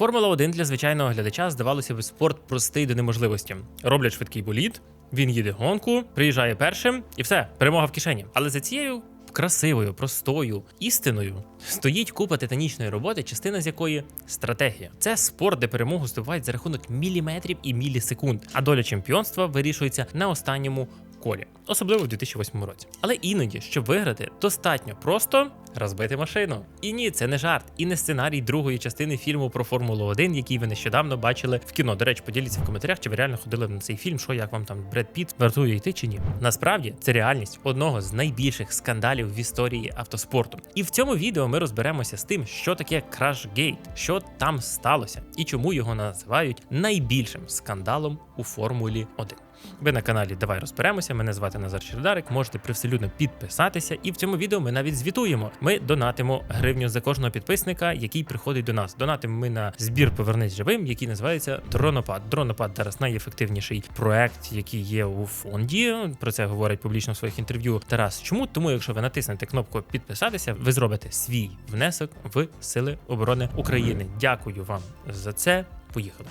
Формула 1 для звичайного глядача здавалося б спорт простий до неможливості. Роблять швидкий болід, він їде гонку, приїжджає першим, і все, перемога в кишені. Але за цією красивою, простою істиною стоїть купа титанічної роботи, частина з якої стратегія. Це спорт, де перемогу здобувають за рахунок міліметрів і мілісекунд, а доля чемпіонства вирішується на останньому колі, особливо в 2008 році. Але іноді, щоб виграти, достатньо просто розбити машину. І ні, це не жарт, і не сценарій другої частини фільму про Формулу 1, який ви нещодавно бачили в кіно. До речі, поділіться в коментарях, чи ви реально ходили на цей фільм, що як вам там Бред Піт вартує йти чи ні. Насправді це реальність одного з найбільших скандалів в історії автоспорту. І в цьому відео ми розберемося з тим, що таке Crashgate, що там сталося, і чому його називають найбільшим скандалом у Формулі 1. Ви на каналі Давай розберемося. Мене звати Назар Чердарик. Можете привселюдно підписатися. І в цьому відео ми навіть звітуємо. Ми донатимо гривню за кожного підписника, який приходить до нас. Донатимо ми на збір Повернись живим, який називається Дронопад. Дронопад зараз найефективніший проект, який є у фонді. Про це говорить публічно в своїх інтерв'ю Тарас. Чому? Тому, якщо ви натиснете кнопку підписатися, ви зробите свій внесок в Сили оборони України. Дякую вам за це. Поїхали.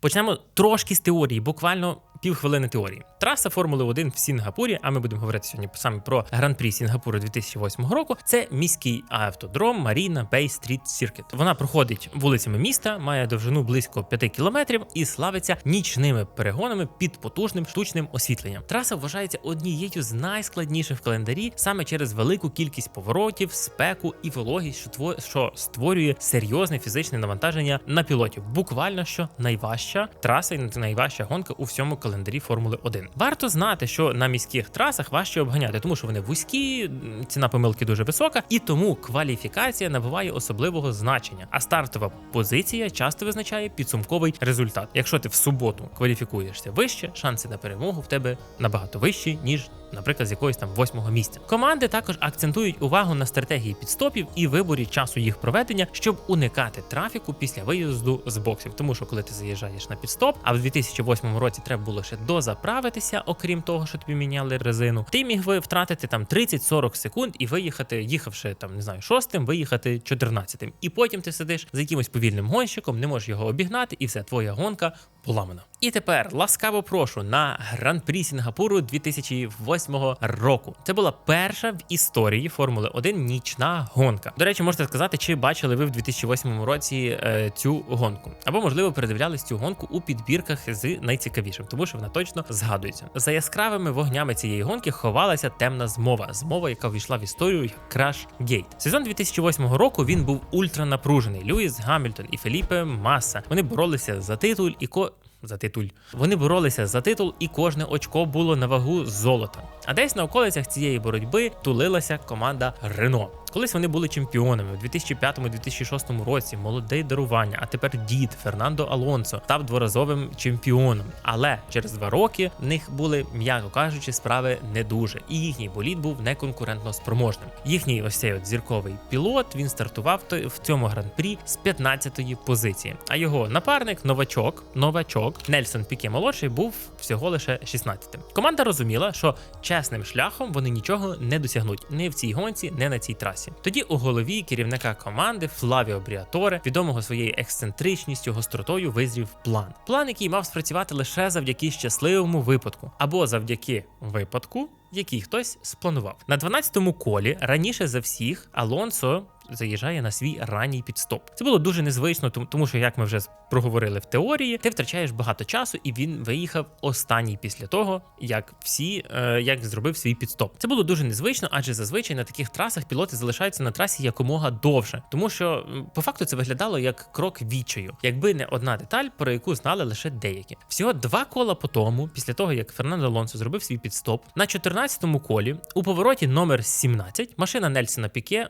Почнемо трошки з теорії, буквально півхвилини теорії. Траса Формули 1 в Сінгапурі, а ми будемо говорити сьогодні саме про гран-прі Сінгапуру 2008 року. Це міський автодром Маріна Бей Стріт Сіркет. Вона проходить вулицями міста, має довжину близько 5 кілометрів і славиться нічними перегонами під потужним штучним освітленням. Траса вважається однією з найскладніших в календарі саме через велику кількість поворотів, спеку і вологість, що тво- що створює серйозне фізичне навантаження на пілотів. Буквально що найважча траса і найважча гонка у всьому календарі Формули 1. Варто знати, що на міських трасах важче обганяти, тому що вони вузькі, ціна помилки дуже висока, і тому кваліфікація набуває особливого значення. А стартова позиція часто визначає підсумковий результат. Якщо ти в суботу кваліфікуєшся вище, шанси на перемогу в тебе набагато вищі, ніж. Наприклад, з якогось там восьмого місця. Команди також акцентують увагу на стратегії підстопів і виборі часу їх проведення, щоб уникати трафіку після виїзду з боксів. Тому що коли ти заїжджаєш на підстоп, а в 2008 році треба було ще дозаправитися, окрім того, що тобі міняли резину, ти міг би втратити там 30-40 секунд і виїхати, їхавши там, не знаю, шостим, виїхати 14-тим. І потім ти сидиш за якимось повільним гонщиком, не можеш його обігнати, і все, твоя гонка поламана. І тепер ласкаво прошу на гран-прі Сінгапуру 2008 року. Це була перша в історії Формули 1 нічна гонка. До речі, можете сказати, чи бачили ви в 2008 році е, цю гонку, або можливо передивлялись цю гонку у підбірках з найцікавішим, тому що вона точно згадується. За яскравими вогнями цієї гонки ховалася темна змова, змова, яка ввійшла в історію як Crash Gate. Сезон 2008 року він був ультранапружений. Льюіс Гамільтон і Феліпе Маса. Вони боролися за титуль і ко. За титуль вони боролися за титул, і кожне очко було на вагу золота. А десь на околицях цієї боротьби тулилася команда Рено. Колись вони були чемпіонами у 2005-2006 році. Молоде дарування, а тепер дід Фернандо Алонсо став дворазовим чемпіоном. Але через два роки в них були, м'яко кажучи, справи не дуже, і їхній болід був неконкурентно спроможним. Їхній ось цей от зірковий пілот він стартував в цьому гран-прі з 15-ї позиції. А його напарник, новачок, новачок Нельсон Піке молодший був всього лише 16-тим. Команда розуміла, що чесним шляхом вони нічого не досягнуть не в цій гонці, не на цій трасі. Тоді у голові керівника команди Флавіо Бріаторе, відомого своєю ексцентричністю, гостротою, визрів план. План, який мав спрацювати лише завдяки щасливому випадку, або завдяки випадку, який хтось спланував. На 12-му колі раніше за всіх Алонсо заїжджає на свій ранній підстоп. Це було дуже незвично, тому- що, як ми вже проговорили в теорії, ти втрачаєш багато часу, і він виїхав останній після того, як всі е, як зробив свій підстоп. Це було дуже незвично, адже зазвичай на таких трасах пілоти залишаються на трасі якомога довше, тому що по факту це виглядало як крок відчаю, якби не одна деталь, про яку знали лише деякі. Всього два кола по тому, після того як Фернандо Алонсо зробив свій підстоп, на 14-му колі у повороті номер 17 машина Нельсона Піке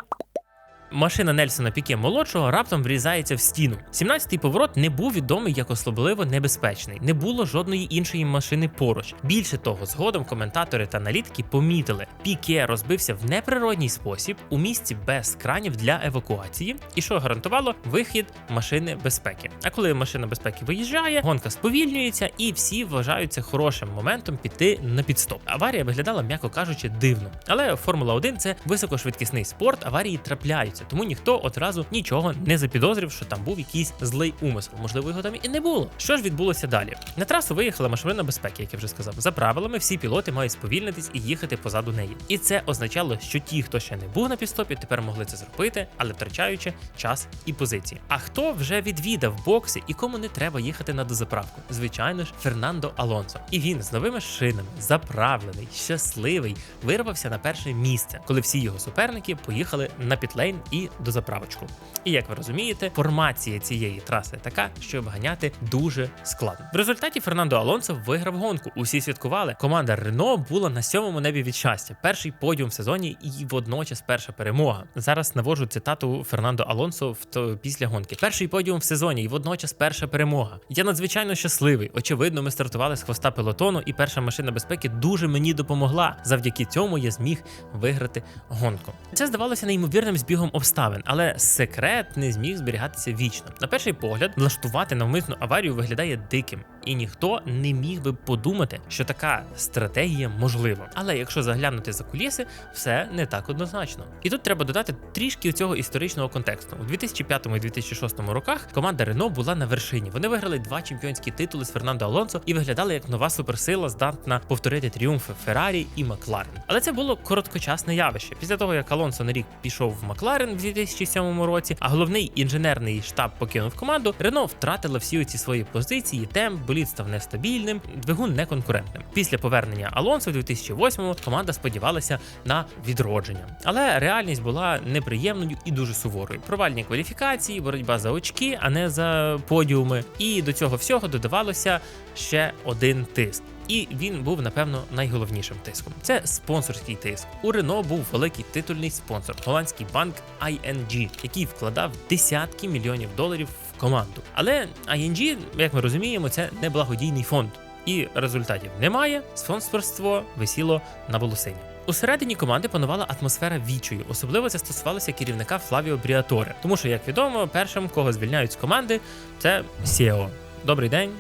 Машина Нельсона Піке молодшого раптом врізається в стіну. 17-й поворот не був відомий як особливо небезпечний. Не було жодної іншої машини поруч. Більше того, згодом коментатори та аналітики помітили, Піке розбився в неприродній спосіб у місці без кранів для евакуації, і що гарантувало вихід машини безпеки. А коли машина безпеки виїжджає, гонка сповільнюється, і всі вважають це хорошим моментом піти на підстоп. Аварія виглядала, м'яко кажучи, дивно. Але Формула 1 це високошвидкісний спорт, аварії трапляються. Відбувається. Тому ніхто одразу нічого не запідозрив, що там був якийсь злий умисел. Можливо, його там і не було. Що ж відбулося далі? На трасу виїхала машина безпеки, як я вже сказав. За правилами, всі пілоти мають сповільнитись і їхати позаду неї. І це означало, що ті, хто ще не був на підстопі, тепер могли це зробити, але втрачаючи час і позиції. А хто вже відвідав бокси і кому не треба їхати на дозаправку? Звичайно ж, Фернандо Алонсо. І він з новими шинами, заправлений, щасливий, вирвався на перше місце, коли всі його суперники поїхали на пітлейн і дозаправочку. І як ви розумієте, формація цієї траси така, що обганяти дуже складно. В результаті Фернандо Алонсо виграв гонку. Усі святкували. Команда Рено була на сьомому небі від щастя. Перший подіум в сезоні і водночас перша перемога. Зараз навожу цитату Фернандо Алонсо в то після гонки. Перший подіум в сезоні і водночас перша перемога. Я надзвичайно щасливий. Очевидно, ми стартували з хвоста пелотону, і перша машина безпеки дуже мені допомогла. Завдяки цьому я зміг виграти гонку. Це здавалося неймовірним збігом обставин, але секрет не зміг зберігатися вічно. На перший погляд, влаштувати навмисну аварію виглядає диким, і ніхто не міг би подумати, що така стратегія можлива. Але якщо заглянути за куліси, все не так однозначно. І тут треба додати трішки цього історичного контексту. У 2005 і 2006 роках команда Рено була на вершині. Вони виграли два чемпіонські титули з Фернандо Алонсо і виглядали як нова суперсила, здатна повторити тріумфи Феррарі і Макларен. Але це було короткочасне явище. Після того як Алонсо на рік пішов в Макларен в 2007 році, а головний інженерний штаб покинув команду, Рено втратила всі ці свої позиції, темп, болід став нестабільним, двигун неконкурентним. Після повернення Алонсо в 2008-му команда сподівалася на відродження. Але реальність була неприємною і дуже суворою. Провальні кваліфікації, боротьба за очки, а не за подіуми. І до цього всього додавалося ще один тиск. І він був напевно найголовнішим тиском. Це спонсорський тиск. У Рено був великий титульний спонсор, голландський банк ING, який вкладав десятки мільйонів доларів в команду. Але ING, як ми розуміємо, це не благодійний фонд. І результатів немає. Спонсорство висіло на волосині. Усередині команди панувала атмосфера відчаю. Особливо це стосувалося керівника Флавіо Бріаторе. Тому що, як відомо, першим, кого звільняють з команди, це Сіо. Добрий день,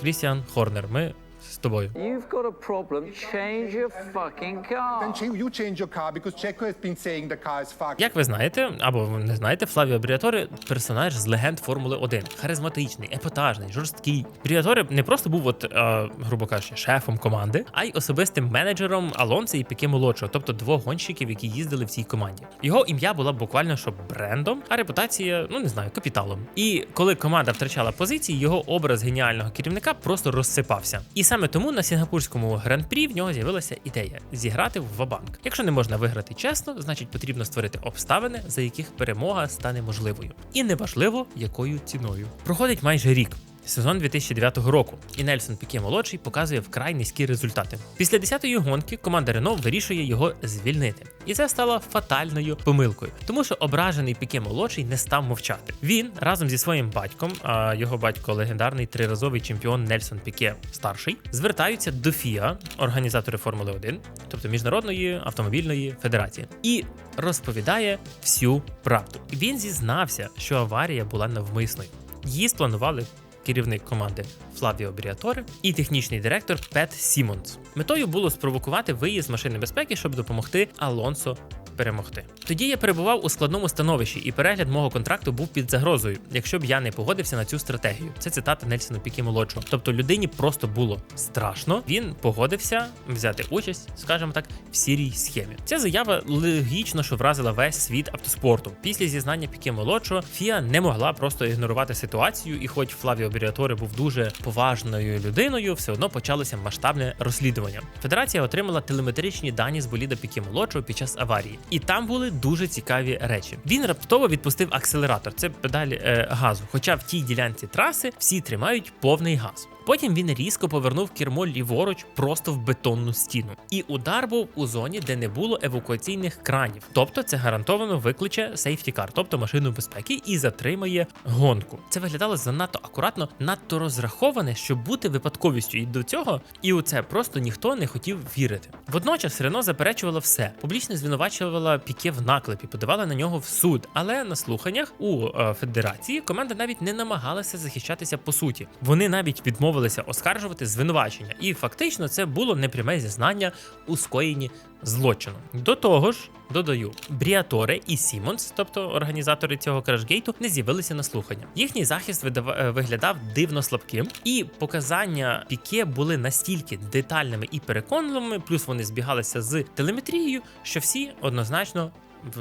Крістіан Хорнер. Ми з тобою. You've got a problem. Change your fucking car. Then you change your car because Checo has been saying the car is fucked. Як ви знаєте, або ви не знаєте, Флавіо Бріаторе персонаж з легенд Формули 1. Харизматичний, епатажний, жорсткий. Бріаторе не просто був, от, е, грубо кажучи, шефом команди, а й особистим менеджером Алонса і Піке молодшого, тобто двох гонщиків, які їздили в цій команді. Його ім'я була буквально що брендом, а репутація, ну не знаю, капіталом. І коли команда втрачала позиції, його образ геніального керівника просто розсипався. І саме тому на сінгапурському гран-прі в нього з'явилася ідея зіграти в вабанк. Якщо не можна виграти чесно, значить потрібно створити обставини, за яких перемога стане можливою. І неважливо, якою ціною. Проходить майже рік. Сезон 2009 року, і Нельсон Піке молодший показує вкрай низькі результати. Після 10-ї гонки команда Рено вирішує його звільнити, і це стало фатальною помилкою, тому що ображений Піке молодший не став мовчати. Він разом зі своїм батьком, а його батько легендарний триразовий чемпіон Нельсон Піке старший, звертаються до ФІА, організатори Формули 1, тобто міжнародної автомобільної федерації, і розповідає всю правду. Він зізнався, що аварія була навмисною. Її спланували керівник команди Флавіо Бріаторе і технічний директор Пет Сімонс. Метою було спровокувати виїзд машини безпеки, щоб допомогти Алонсо перемогти. Тоді я перебував у складному становищі, і перегляд мого контракту був під загрозою, якщо б я не погодився на цю стратегію. Це цитата Нельсона Пікі молодшого. Тобто людині просто було страшно. Він погодився взяти участь, скажімо так, в сірій схемі. Ця заява логічно, що вразила весь світ автоспорту. Після зізнання Піке молодшого Фіа не могла просто ігнорувати ситуацію, і хоч Флавіо Бріаторе був дуже поважною людиною, все одно почалося масштабне розслідування. Федерація отримала телеметричні дані з боліда Піке молодшого під час аварії, і там були дуже цікаві речі. Він раптово відпустив акселератор, це педаль е, газу. Хоча в тій ділянці траси всі тримають повний газ. Потім він різко повернув кермо ліворуч просто в бетонну стіну. І удар був у зоні, де не було евакуаційних кранів. Тобто це гарантовано викличе сейфтікар, тобто машину безпеки, і затримає гонку. Це виглядало занадто акуратно, надто розраховане, щоб бути випадковістю. І до цього, і у це просто ніхто не хотів вірити. Водночас Рено заперечувала все. Публічно звинувачувала Піке в наклепі, подавала на нього в суд. Але на слуханнях у е, федерації команда навіть не намагалася захищатися по суті. Вони навіть відмовили відмовилися оскаржувати звинувачення, і фактично це було непряме зізнання у скоєнні злочину. До того ж, додаю, Бріаторе і Сімонс, тобто організатори цього кражгейту, не з'явилися на слухання. Їхній захист видава- е, виглядав дивно слабким, і показання Піке були настільки детальними і переконливими, плюс вони збігалися з телеметрією, що всі однозначно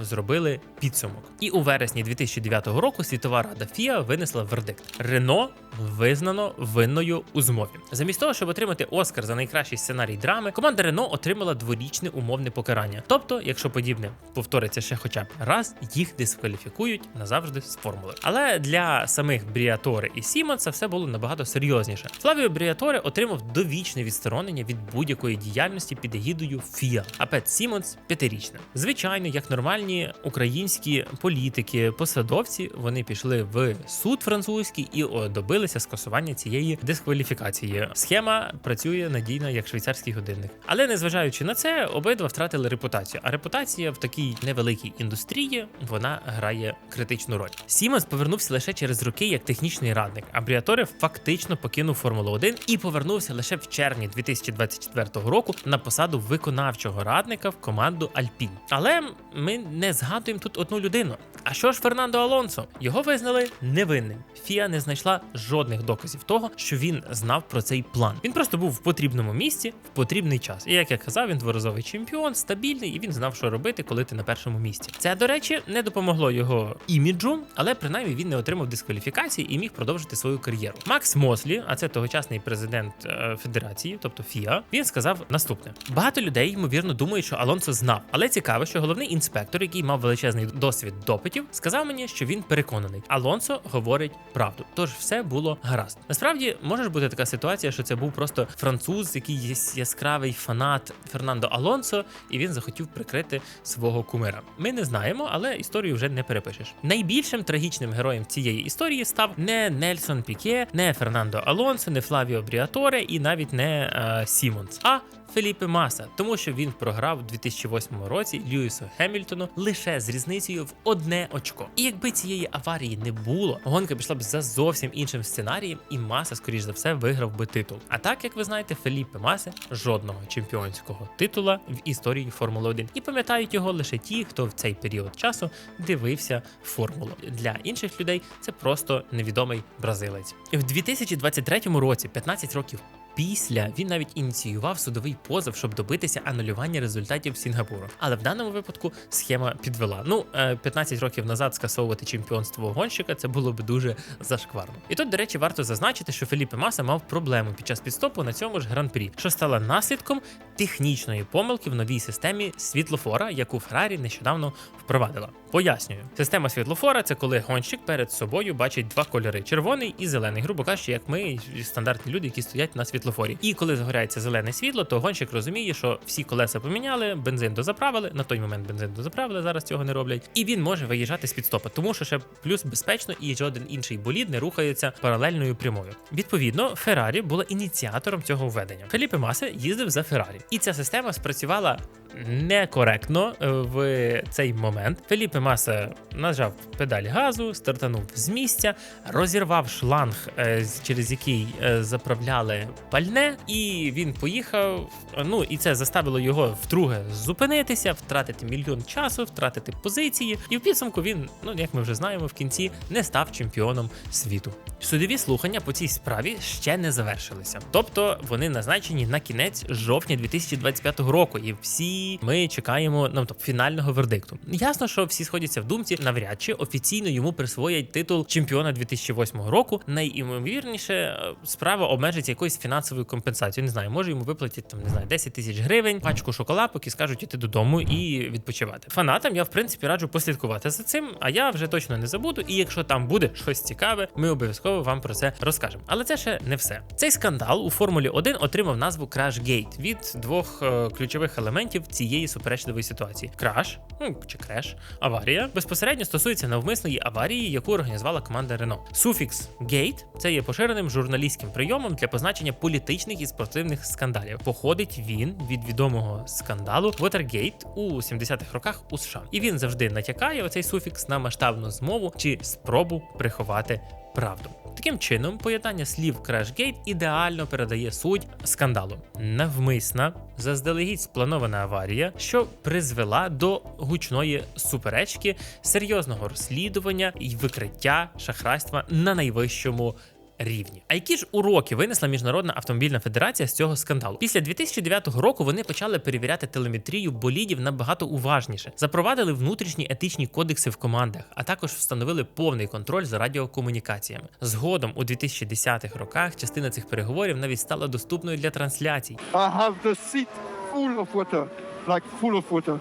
зробили підсумок. І у вересні 2009 року світова рада ФІА винесла вердикт: Рено визнано винною у змові. Замість того, щоб отримати Оскар за найкращий сценарій драми, команда Рено отримала дворічне умовне покарання. Тобто, якщо подібне повториться ще хоча б раз, їх дискваліфікують назавжди з формули. Але для самих Бріаторе і Сімонса все було набагато серйозніше. Флавіо Бріаторе отримав довічне відсторонення від будь-якої діяльності під егідою ФІА, а Пет Сімонс п'ятирічне. Звичайно, як нормальні українські політики, посадовці, вони пішли в суд французький і о, добилися скасування цієї дискваліфікації. Схема працює надійно як швейцарський годинник. Але незважаючи на це, обидва втратили репутацію. А репутація в такій невеликій індустрії вона грає критичну роль. Сімонс повернувся лише через роки як технічний радник, а Бріаторе фактично покинув Формулу 1 і повернувся лише в червні 2024 року на посаду виконавчого радника в команду Альпін. Але ми не згадуємо тут одну людину. А що ж Фернандо Алонсо? Його визнали невинним. Фіа не знайшла жодних доказів того, що він знав про цей план. Він просто був в потрібному місці в потрібний час. І як я казав, він дворазовий чемпіон, стабільний, і він знав, що робити, коли ти на першому місці. Це, до речі, не допомогло його іміджу, але принаймні він не отримав дискваліфікації і міг продовжити свою кар'єру. Макс Мослі, а це тогочасний президент е, федерації, тобто ФІА, він сказав наступне: багато людей ймовірно думають, що Алонсо знав, але цікаво, що головний інспектор, який мав величезний досвід допитів, сказав мені, що він переконаний. Алонсо говорить правду. Тож все було гаразд. Насправді може бути така ситуація, що це був просто француз, який є яскравий фанат Фернандо Алонсо, і він захотів прикрити свого кумира. Ми не знаємо, але історію вже не перепишеш. Найбільшим трагічним героєм цієї історії став не Нельсон Піке, не Фернандо Алонсо, не Флавіо Бріаторе і навіть не е, Сімонс, а Феліпе Маса, тому що він програв у 2008 році Льюісу Хемільтону лише з різницею в одне очко. І якби цієї аварії не було, гонка пішла б за зовсім іншим сценарієм, і Маса, скоріш за все, виграв би титул. А так, як ви знаєте, Феліпе Маса жодного чемпіонського титула в історії Формули 1. І пам'ятають його лише ті, хто в цей період часу дивився формулу. Для інших людей це просто невідомий бразилець. В 2023 році, 15 років Після він навіть ініціював судовий позов, щоб добитися анулювання результатів Сінгапуру. Але в даному випадку схема підвела. Ну, е, 15 років назад скасовувати чемпіонство гонщика це було б дуже зашкварно. І тут, до речі, варто зазначити, що Феліпе Маса мав проблему під час підстопу на цьому ж гран-прі, що стало наслідком технічної помилки в новій системі світлофора, яку Феррарі нещодавно впровадила. Пояснюю, система світлофора це коли гонщик перед собою бачить два кольори: червоний і зелений, грубо кажучи, як ми стандартні люди, які стоять на світлофорі. І коли загоряється зелене світло, то гонщик розуміє, що всі колеса поміняли, бензин дозаправили. На той момент бензин дозаправили, зараз цього не роблять. І він може виїжджати з підстопа, тому що ще плюс безпечно і жоден інший болід не рухається паралельною прямою. Відповідно, Феррарі була ініціатором цього введення. Феліпе Масе їздив за Феррарі, і ця система спрацювала некоректно е, в цей момент. Феліпе Маса нажав педаль газу, стартанув з місця, розірвав шланг, е, через який е, заправляли пальне, і він поїхав. Ну і це заставило його вдруге зупинитися, втратити мільйон часу, втратити позиції. І в підсумку він, ну як ми вже знаємо, в кінці не став чемпіоном світу. Судові слухання по цій справі ще не завершилися. Тобто вони назначені на кінець жовтня 2025 року, і всі ми чекаємо ну, тобто, фінального вердикту. Ясно, що всі сходяться в думці, навряд чи офіційно йому присвоять титул чемпіона 2008 року. Найімовірніше е, справа обмежиться якоюсь фінансовою компенсацією. Не знаю, може йому виплатять там не знаю 10 тисяч гривень, пачку шоколадок і скажуть іти додому і відпочивати. Фанатам я в принципі раджу послідкувати за цим, а я вже точно не забуду. І якщо там буде щось цікаве, ми обов'язково вам про це розкажемо. Але це ще не все. Цей скандал у Формулі 1 отримав назву Crashgate від двох е, ключових елементів цієї суперечливої ситуації: краш, ну чи креш, аварія безпосередньо стосується навмисної аварії, яку організувала команда Renault. Суфікс gate – це є поширеним журналістським прийомом для позначення політичних і спортивних скандалів. Походить він від відомого скандалу Watergate у 70-х роках у США. І він завжди натякає оцей суфікс на масштабну змову чи спробу приховати правду. Таким чином, поєднання слів Crashgate ідеально передає суть скандалу. Навмисна, заздалегідь спланована аварія, що призвела до гучної суперечки, серйозного розслідування і викриття шахрайства на найвищому. Рівні. А які ж уроки винесла Міжнародна автомобільна федерація з цього скандалу? Після 2009 року вони почали перевіряти телеметрію болідів набагато уважніше, запровадили внутрішні етичні кодекси в командах, а також встановили повний контроль за радіокомунікаціями. Згодом у 2010-х роках частина цих переговорів навіть стала доступною для трансляцій. I have the seat full of water, like full of water.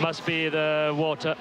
Must be the water.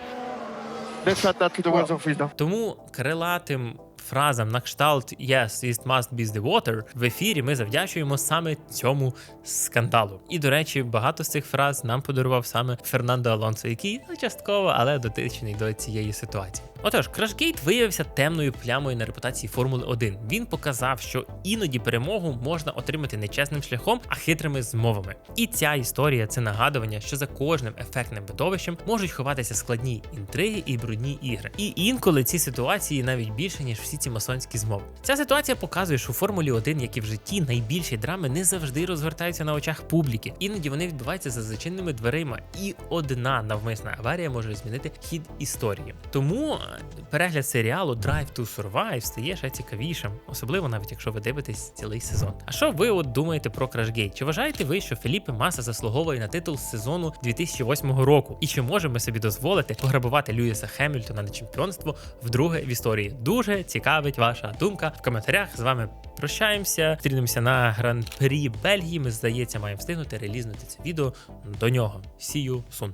Let's add that to the words of wisdom. Тому крилатим фразам на кшталт Yes, it must be the water в ефірі ми завдячуємо саме цьому скандалу. І до речі, багато з цих фраз нам подарував саме Фернандо Алонсо, який ну, частково, але дотичний до цієї ситуації. Отож, Крашгейт виявився темною плямою на репутації Формули 1. Він показав, що іноді перемогу можна отримати не чесним шляхом, а хитрими змовами. І ця історія це нагадування, що за кожним ефектним видовищем можуть ховатися складні інтриги і брудні ігри. І інколи ці ситуації навіть більше ніж всі ці масонські змови. Ця ситуація показує, що у Формулі 1, як і в житті, найбільші драми не завжди розгортаються на очах публіки. Іноді вони відбуваються за зачиненими дверима, і одна навмисна аварія може змінити хід історії. Тому перегляд серіалу Drive to Survive стає ще цікавішим, особливо навіть якщо ви дивитесь цілий сезон. А що ви от думаєте про Crashgate? Чи вважаєте ви, що Феліпе Маса заслуговує на титул з сезону 2008 року? І чи можемо собі дозволити пограбувати Льюіса Хемільтона на чемпіонство вдруге в історії? Дуже цікавить ваша думка в коментарях. З вами прощаємося. Стрінемося на гран-прі Бельгії. Ми здається, маємо встигнути релізнути це відео до нього. See you soon.